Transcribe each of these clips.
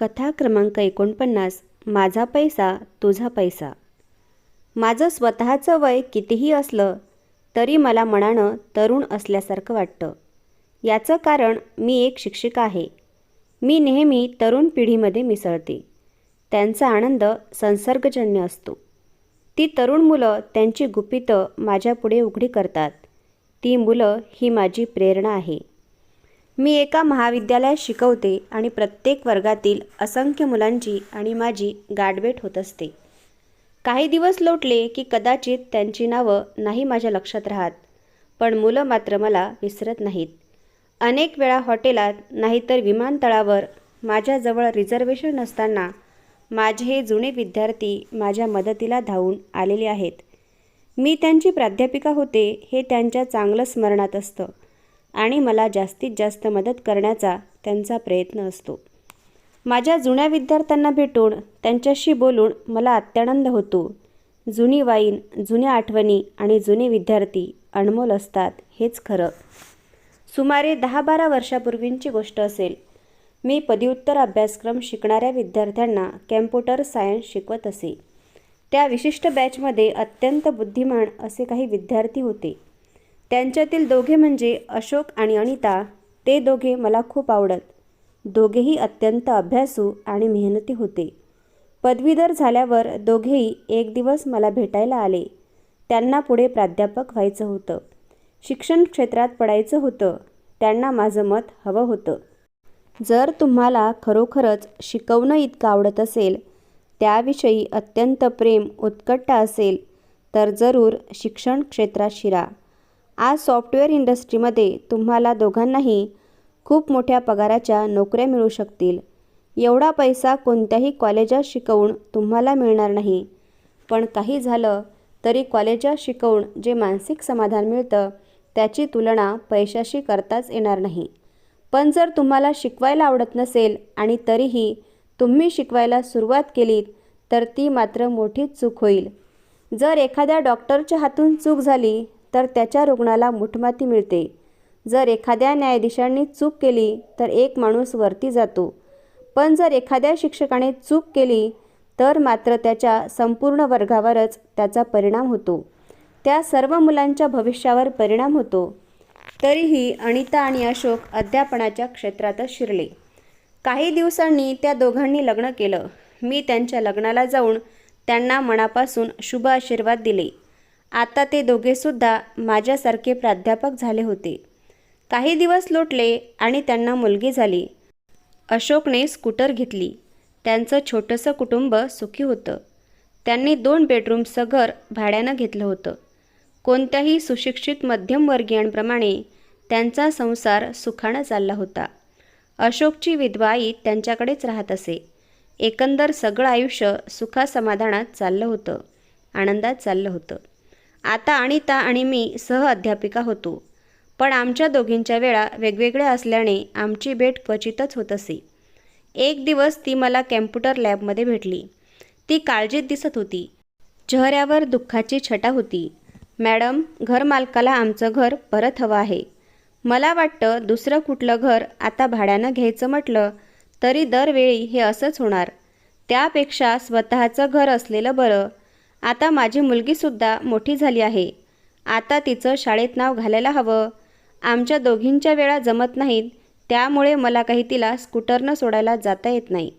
कथा क्रमांक एकोणपन्नास माझा पैसा तुझा पैसा. माझं स्वतःचं वय कितीही असलं तरी मला मनानं तरुण असल्यासारखं वाटतं. याचं कारण मी एक शिक्षिका आहे. मी नेहमी तरुण पिढीमध्ये मिसळते. त्यांचा आनंद संसर्गजन्य असतो. ती तरुण मुलं त्यांची गुपितं माझ्यापुढे उघडी करतात. ती मुलं ही माझी प्रेरणा आहे. मी एका महाविद्यालयात शिकवते आणि प्रत्येक वर्गातील असंख्य मुलांची आणि माझी गाठभेट होत असते. काही दिवस लोटले की कदाचित त्यांची नावं नाही माझ्या लक्षात राहत पण मुलं मात्र मला विसरत नाहीत. अनेक वेळा हॉटेलात नाहीतर विमानतळावर माझ्याजवळ रिझर्वेशन नसताना माझे हे जुने विद्यार्थी माझ्या मदतीला धावून आलेले आहेत. मी त्यांची प्राध्यापिका होते हे त्यांच्या चांगलं स्मरणात असतं. आणि मला जास्तीत जास्त मदत करण्याचा त्यांचा प्रयत्न असतो. माझ्या जुन्या विद्यार्थ्यांना भेटून त्यांच्याशी बोलून मला अत्यानंद होतो. जुनी वाईन जुन्या आठवणी आणि जुने विद्यार्थी अनमोल असतात हेच खरं. सुमारे दहा बारा वर्षापूर्वींची गोष्ट असेल. मी पदव्युत्तर अभ्यासक्रम शिकणाऱ्या विद्यार्थ्यांना कॅम्प्युटर सायन्स शिकवत असे. त्या विशिष्ट बॅचमध्ये अत्यंत बुद्धिमान असे काही विद्यार्थी होते. त्यांच्यातील दोघे म्हणजे अशोक आणि अनिता ते दोघे मला खूप आवडत. दोघेही अत्यंत अभ्यासू आणि मेहनती होते. पदवीधर झाल्यावर दोघेही एक दिवस मला भेटायला आले. त्यांना पुढे प्राध्यापक व्हायचं होतं. शिक्षण क्षेत्रात पडायचं होतं. त्यांना माझं मत हवं होतं. जर तुम्हाला खरोखरच शिकवणं इतकं आवडत असेल त्याविषयी अत्यंत प्रेम उत्कट असेल तर जरूर शिक्षण क्षेत्रात शिरा. आज सॉफ्टवेअर इंडस्ट्रीमध्ये तुम्हाला दोघांनाही खूप मोठ्या पगाराच्या नोकऱ्या मिळू शकतील. एवढा पैसा कोणत्याही कॉलेजात शिकवून तुम्हाला मिळणार नाही. पण काही झालं तरी कॉलेजात शिकवून जे मानसिक समाधान मिळतं त्याची तुलना पैशाशी करताच येणार नाही. पण जर तुम्हाला शिकवायला आवडत नसेल आणि तरीही तुम्ही शिकवायला सुरुवात केलीत तर ती मात्र मोठी चूक होईल. जर एखाद्या डॉक्टरच्या हातून चूक झाली तर त्याच्या रुग्णाला मुठमाती मिळते. जर एखाद्या न्यायाधीशांनी चूक केली तर एक माणूस वरती जातो. पण जर एखाद्या शिक्षकाने चूक केली तर मात्र त्याच्या संपूर्ण वर्गावरच त्याचा परिणाम होतो. त्या सर्व मुलांच्या भविष्यावर परिणाम होतो. तरीही अनिता आणि अशोक अध्यापनाच्या क्षेत्रातच शिरले. काही दिवसांनी त्या दोघांनी लग्न केलं. मी त्यांच्या लग्नाला जाऊन त्यांना मनापासून शुभ आशीर्वाद दिले. आता ते दोघेसुद्धा माझ्यासारखे प्राध्यापक झाले होते. काही दिवस लोटले आणि त्यांना मुलगी झाली. अशोकने स्कूटर घेतली. त्यांचं छोटंसं कुटुंब सुखी होतं. त्यांनी दोन बेडरूमचं घर भाड्यानं घेतलं होतं. कोणत्याही सुशिक्षित मध्यमवर्गीयांप्रमाणे त्यांचा संसार सुखानं चालला होता. अशोकची विधवा आई त्यांच्याकडेच राहत असे. एकंदर सगळं आयुष्य सुखासमाधानात चाललं होतं. आनंदात चाललं होतं. आता अनिता आणि मी सह अध्यापिका होतो. पण आमच्या दोघींच्या वेळा वेगवेगळ्या असल्याने आमची भेट क्वचितच होत असे. एक दिवस ती मला कॅम्प्युटर लॅबमध्ये भेटली. ती काळजीत दिसत होती. चेहऱ्यावर दुःखाची छटा होती. मॅडम घरमालकाला आमचं घर परत हवं आहे. मला वाटतं दुसरं कुठलं घर आता भाड्यानं घ्यायचं म्हटलं तरी दरवेळी हे असंच होणार. त्यापेक्षा स्वतःचं घर असलेलं बरं आता माझी मुलगीसुद्धा मोठी झाली आहे. आता तिचं शाळेत नाव घालायला हवं. आमच्या दोघींच्या वेळा जमत नाहीत त्यामुळे मला काही तिला स्कूटरनं सोडायला जाता येत नाही.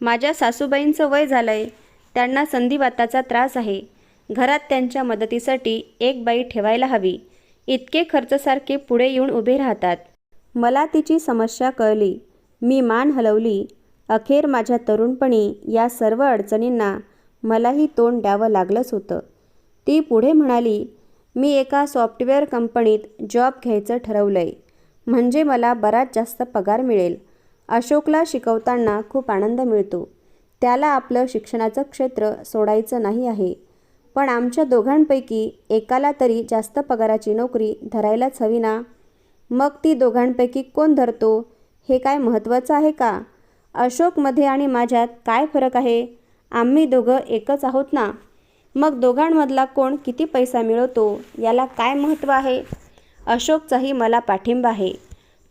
माझ्या सासूबाईंचं वय झालं आहे त्यांना संधिवाताचा त्रास आहे. घरात त्यांच्या मदतीसाठी एक बाई ठेवायला हवी. इतके खर्चसारखे पुढे येऊन उभे राहतात. मला तिची समस्या कळली. मी मान हलवली. अखेर माझ्या तरुणपणी या सर्व अडचणींना मलाही तोंड द्यावं लागलंच होतं. ती पुढे म्हणाली मी एका सॉफ्टवेअर कंपनीत जॉब घ्यायचं ठरवलं आहे म्हणजे मला बराच जास्त पगार मिळेल. अशोकला शिकवताना खूप आनंद मिळतो. त्याला आपलं शिक्षणाचं क्षेत्र सोडायचं नाही आहे. पण आमच्या दोघांपैकी एकाला तरी जास्त पगाराची नोकरी धरायलाच हवी ना? मग ती दोघांपैकी कोण धरतो? हे काय महत्त्वाचं आहे का? अशोकमध्ये आणि माझ्यात काय फरक आहे? आम्ही दोघं एकच आहोत ना? मग दोघांमधला कोण किती पैसा मिळवतो? याला काय महत्त्व आहे? अशोकचाही मला पाठिंबा आहे.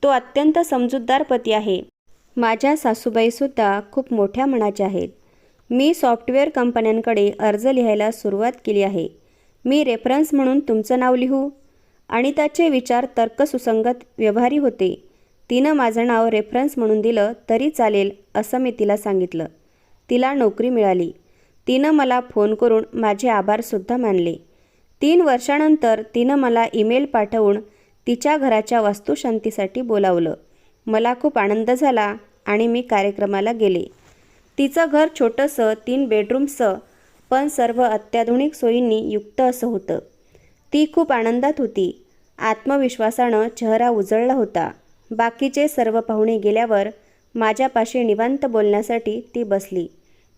तो अत्यंत समजूतदार पती आहे. माझ्या सासूबाईसुद्धा खूप मोठ्या मनाच्या आहेत. मी सॉफ्टवेअर कंपन्यांकडे अर्ज लिहायला सुरुवात केली आहे. मी रेफरन्स म्हणून तुमचं नाव लिहू. आणि त्याचे विचार तर्कसुसंगत व्यवहारी होते. तिनं माझं नाव रेफरन्स म्हणून दिलं तरी चालेल असं मी तिला सांगितलं. तिला नोकरी मिळाली. तिनं मला फोन करून माझे आभारसुद्धा मानले. तीन वर्षानंतर तिनं मला ईमेल पाठवून तिच्या घराच्या वास्तुशांतीसाठी बोलावलं. मला खूप आनंद झाला आणि मी कार्यक्रमाला गेले. तिचं घर छोटंसं तीन बेडरूमचं पण सर्व अत्याधुनिक सोयींनी युक्त असं होतं. ती खूप आनंदात होती. आत्मविश्वासानं चेहरा उजळला होता. बाकीचे सर्व पाहुणे गेल्यावर माझ्यापाशी निवांत बोलण्यासाठी ती बसली.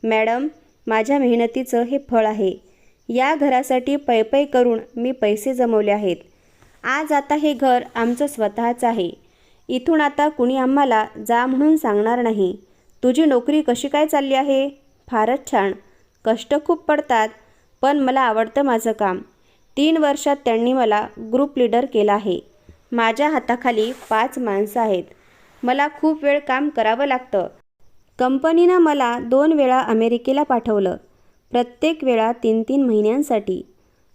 मॅडम माझ्या मेहनतीचं हे फळ आहे. या घरासाठी पैपै करून मी पैसे जमवले आहेत. आज आता हे घर आमचं स्वतःचं आहे. इथून आता कुणी आम्हाला जा म्हणून सांगणार नाही. तुझी नोकरी कशी काय चालली आहे? फारच छान. कष्ट खूप पडतात पण मला आवडतं माझं काम. तीन वर्षात त्यांनी मला ग्रुप लीडर केलं आहे. माझ्या हाताखाली पाच माणसं आहेत. मला खूप वेळ काम करावं लागतं. कंपनीनं मला दोन वेळा अमेरिकेला पाठवलं. प्रत्येक वेळा तीन तीन महिन्यांसाठी.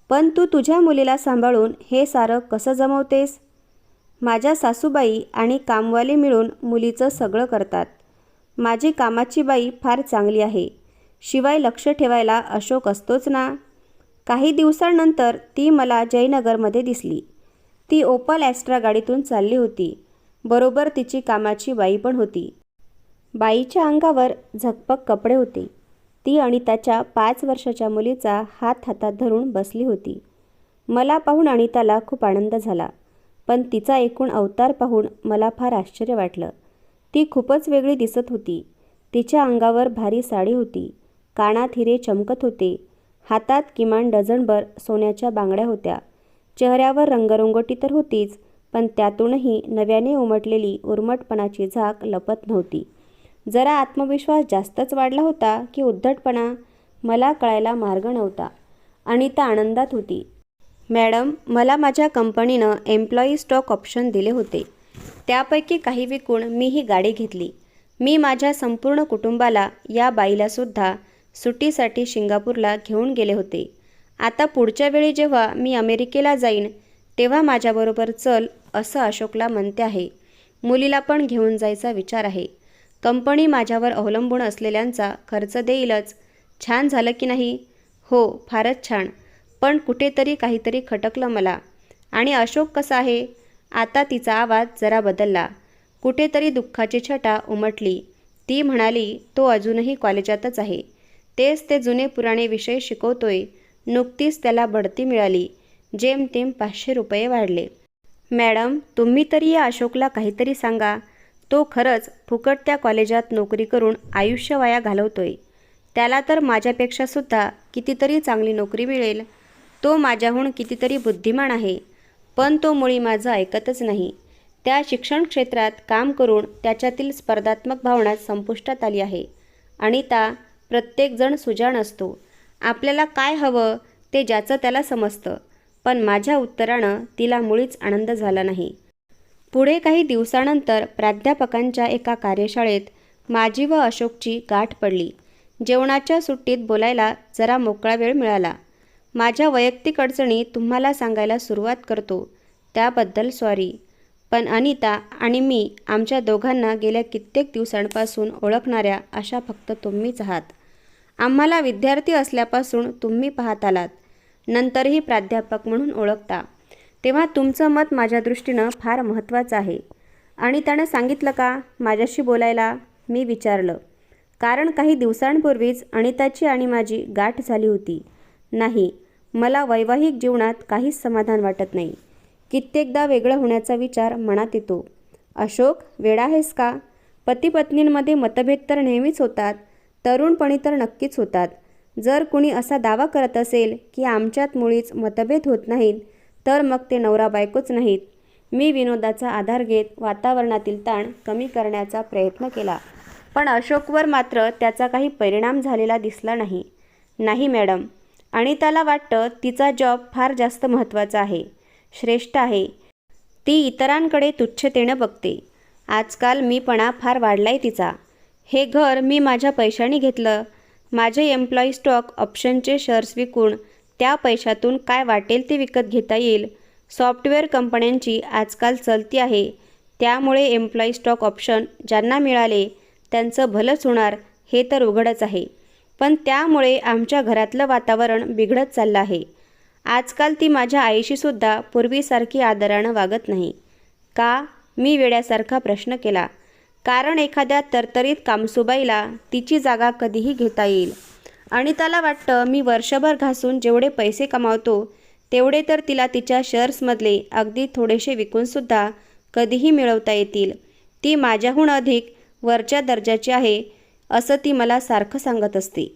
पण तू तुझ्या मुलीला सांभाळून हे सारं कसं जमवतेस? माझ्या सासूबाई आणि कामवाले मिळून मुलीचं सगळं करतात. माझी कामाची बाई फार चांगली आहे. शिवाय लक्ष ठेवायला अशोक असतोच ना? काही दिवसांनंतर ती मला जयनगरमध्ये दिसली. ती ओपल ॲस्ट्रा गाडीतून चालली होती. बरोबर तिची कामाची बाई पण होती. बाईच्या अंगावर झकपक कपडे होते. ती आणि त्याच्या पाच वर्षाच्या मुलीचा हात हातात धरून बसली होती. मला पाहून अनिताला खूप आनंद झाला पण तिचा एकूण अवतार पाहून मला फार आश्चर्य वाटलं. ती खूपच वेगळी दिसत होती. तिच्या अंगावर भारी साडी होती. कानात हिरे चमकत होते. हातात किमान डझनभर सोन्याच्या बांगड्या होत्या. चेहऱ्यावर रंगरंगोटी तर होतीच पण त्यातूनही नव्याने उमटलेली उर्मटपणाची झाक लपत नव्हती. जरा आत्मविश्वास जास्तच वाढला होता की उद्धटपणा मला कळायला मार्ग नव्हता. अनिता आनंदात होती. मॅडम मला माझ्या कंपनीनं एम्प्लॉई स्टॉक ऑप्शन दिले होते. त्यापैकी काही विकून मी ही गाडी घेतली. मी माझ्या संपूर्ण कुटुंबाला या बाईलासुद्धा सुट्टीसाठी सिंगापूरला घेऊन गेले होते. आता पुढच्या वेळी जेव्हा मी अमेरिकेला जाईन तेव्हा माझ्याबरोबर चल असं अशोकला म्हणते आहे. मुलीला पण घेऊन जायचा विचार आहे. कंपनी माझ्यावर अवलंबून असलेल्यांचा खर्च देईलच. छान झालं की नाही? हो फारच छान. पण कुठेतरी काहीतरी खटकलं मला. आणि अशोक कसा आहे? आता तिचा आवाज जरा बदलला. कुठेतरी दुःखाची छटा उमटली. ती म्हणाली तो अजूनही कॉलेजातच आहे. तेच ते जुने पुराणे विषय शिकवतोय. नुकतीच त्याला बढती मिळाली. जेमतेम पाचशे रुपये वाढले. मॅडम तुम्ही तरी या अशोकला काहीतरी सांगा. तो खरंच फुकट त्या कॉलेजात नोकरी करून आयुष्य वाया घालवतोय. त्याला तर माझ्यापेक्षासुद्धा कितीतरी चांगली नोकरी मिळेल. तो माझ्याहून कितीतरी बुद्धिमान आहे. पण तो मुळी माझं ऐकतच नाही. त्या शिक्षण क्षेत्रात काम करून त्याच्यातील स्पर्धात्मक भावना संपुष्टात आली आहे. अनिता प्रत्येकजण सुजाण असतो. आपल्याला काय हवं ते ज्याचं त्याला समजतं. पण माझ्या उत्तरानं तिला मुळीच आनंद झाला नाही. पुढे काही दिवसानंतर प्राध्यापकांच्या एका कार्यशाळेत माझी व अशोकची गाठ पडली. जेवणाच्या सुट्टीत बोलायला जरा मोकळा वेळ मिळाला. माझ्या वैयक्तिक अडचणी तुम्हाला सांगायला सुरुवात करतो. त्याबद्दल सॉरी पण अनिता आणि मी आमच्या दोघांना गेल्या कित्येक दिवसांपासून ओळखणाऱ्या अशा फक्त तुम्हीच आहात. आम्हाला विद्यार्थी असल्यापासून तुम्ही पाहत आलात. नंतरही प्राध्यापक म्हणून ओळखता. तेव्हा तुमचं मत माझ्या दृष्टीनं फार महत्त्वाचं आहे. आणि त्यानं सांगितलं का? माझ्याशी बोलायला मी विचारलं. कारण काही दिवसांपूर्वीच अनिताची आणि माझी गाठ झाली होती. नाही मला वैवाहिक जीवनात काहीच समाधान वाटत नाही. कित्येकदा वेगळं होण्याचा विचार मनात येतो. अशोक वेडा आहेस का? पती पत्नींमध्ये मतभेद तर नेहमीच होतात. तरुणपणी तर नक्कीच होतात. जर कुणी असा दावा करत असेल की आमच्यात मुळीच मतभेद होत नाहीत तर मग ते नवरा बायकोच नाहीत. मी विनोदाचा आधार घेत वातावरणातील ताण कमी करण्याचा प्रयत्न केला. पण अशोकवर मात्र त्याचा काही परिणाम झालेला दिसला नाही. नाही मॅडम. आणि त्याला वाटतं तिचा जॉब फार जास्त महत्त्वाचा आहे. श्रेष्ठ आहे. ती इतरांकडे तुच्छतेनं बघते. आजकाल मीपणा फार वाढलाय तिचा. हे घर मी माझ्या पैशाने घेतलं. माझे एम्प्लॉई स्टॉक ऑप्शनचे शेअर्स विकून त्या पैशातून काय वाटेल ते विकत घेता येईल. सॉफ्टवेअर कंपन्यांची आजकाल चलती आहे. त्यामुळे एम्प्लॉई स्टॉक ऑप्शन ज्यांना मिळाले त्यांचं भलंच होणार हे तर उघडच आहे. पण त्यामुळे आमच्या घरातलं वातावरण बिघडत चाललं आहे. आजकाल ती माझ्या आईशीसुद्धा पूर्वीसारखी आदरानं वागत नाही. का? मी वेड्यासारखा प्रश्न केला. कारण एखाद्या तरतरीत कामसुबाईला तिची जागा कधीही घेता येईल. आणि त्याला वाटतं मी वर्षभर घासून जेवढे पैसे कमावतो तेवढे तर तिला तिच्या शेअर्समधले अगदी थोडेसे विकूनसुद्धा कधीही मिळवता येतील. ती माझ्याहून अधिक वरच्या दर्जाची आहे असं ती मला सारखं सांगत असते.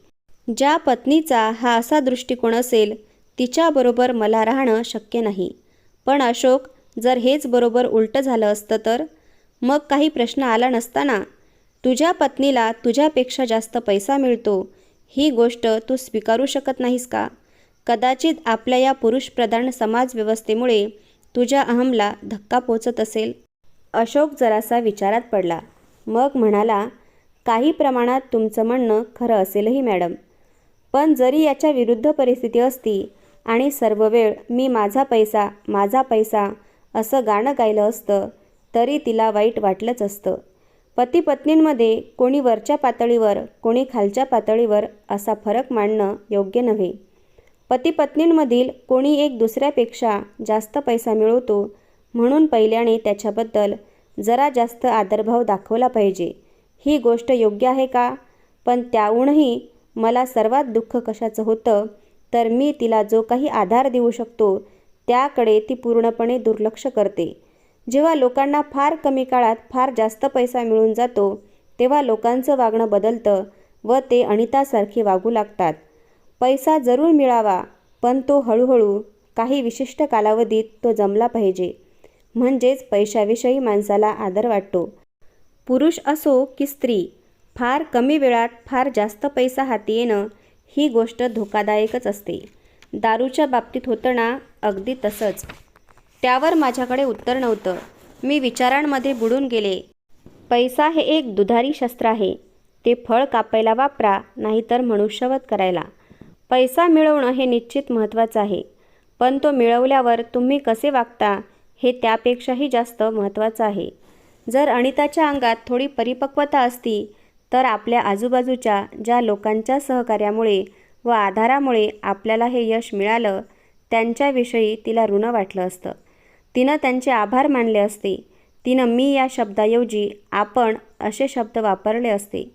ज्या पत्नीचा हा असा दृष्टिकोन असेल तिच्याबरोबर मला राहणं शक्य नाही. पण अशोक जर हेच बरोबर उलटं झालं असतं तर? मग काही प्रश्न आला नसताना तुझ्या पत्नीला तुझ्यापेक्षा जास्त पैसा मिळतो ही गोष्ट तू स्वीकारू शकत नाहीस का? कदाचित आपल्या या पुरुषप्रधान समाजव्यवस्थेमुळे तुझ्या अहमला धक्का पोचत असेल. अशोक जरासा विचारात पडला. मग म्हणाला काही प्रमाणात तुमचं म्हणणं खरं असेलही मॅडम. पण जरी याच्या विरुद्ध परिस्थिती असती आणि सर्व वेळ मी माझा पैसा माझा पैसा असं गाणं गायलं असतं तरी तिला वाईट वाटलंच असतं. पती पत्नींमध्ये कोणी वरच्या पातळीवर कोणी खालच्या पातळीवर असा फरक मांडणं योग्य नव्हे. पती पत्नींमधील कोणी एक दुसऱ्यापेक्षा जास्त पैसा मिळवतो म्हणून पहिल्याने त्याच्याबद्दल जरा जास्त आदरभाव दाखवला पाहिजे. ही गोष्ट योग्य आहे का? पण त्याहूनही मला सर्वात दुःख कशाचं होतं तर मी तिला जो काही आधार देऊ शकतो त्याकडे ती पूर्णपणे दुर्लक्ष करते. जेव्हा लोकांना फार कमी काळात फार जास्त पैसा मिळून जातो तेव्हा लोकांचं वागणं बदलतं व ते अनितासारखी वागू लागतात. पैसा जरूर मिळावा पण तो हळूहळू काही विशिष्ट कालावधीत तो जमला पाहिजे. म्हणजेच पैशाविषयी माणसाला आदर वाटतो. पुरुष असो की स्त्री फार कमी वेळात फार जास्त पैसा हाती येणं ही गोष्ट धोकादायकच असते. दारूच्या बाबतीत होतं ना अगदी तसंच. त्यावर माझ्याकडे उत्तर नव्हतं. मी विचारांमध्ये बुडून गेले. पैसा हे एक दुधारी शस्त्र आहे. ते फळ कापायला वापरा नाहीतर मनुष्यवध करायला. पैसा मिळवणं हे निश्चित महत्त्वाचं आहे. पण तो मिळवल्यावर तुम्ही कसे वागता हे त्यापेक्षाही जास्त महत्त्वाचं आहे. जर अनिताच्या अंगात थोडी परिपक्वता असती तर आपल्या आजूबाजूच्या ज्या लोकांच्या सहकार्यामुळे व आधारामुळे आपल्याला हे यश मिळालं त्यांच्याविषयी तिला ऋण वाटलं असतं. तिनं त्यांचे आभार मानले असते. तिनं मी या शब्दाऐवजी आपण असे शब्द वापरले असते.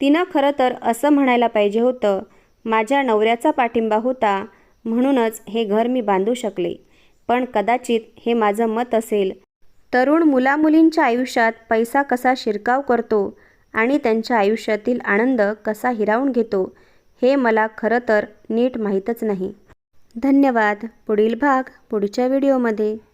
तिनं खरं तर असं म्हणायला पाहिजे होतं माझ्या नवऱ्याचा पाठिंबा होता म्हणूनच हे घर मी बांधू शकले. पण कदाचित हे माझं मत असेल. तरुण मुलामुलींच्या आयुष्यात पैसा कसा शिरकाव करतो आणि त्यांच्या आयुष्यातील आनंद कसा हिरावून घेतो हे मला खरं तर नीट माहीतच नाही. धन्यवाद. पुढील भाग पुढच्या व्हिडिओमध्ये.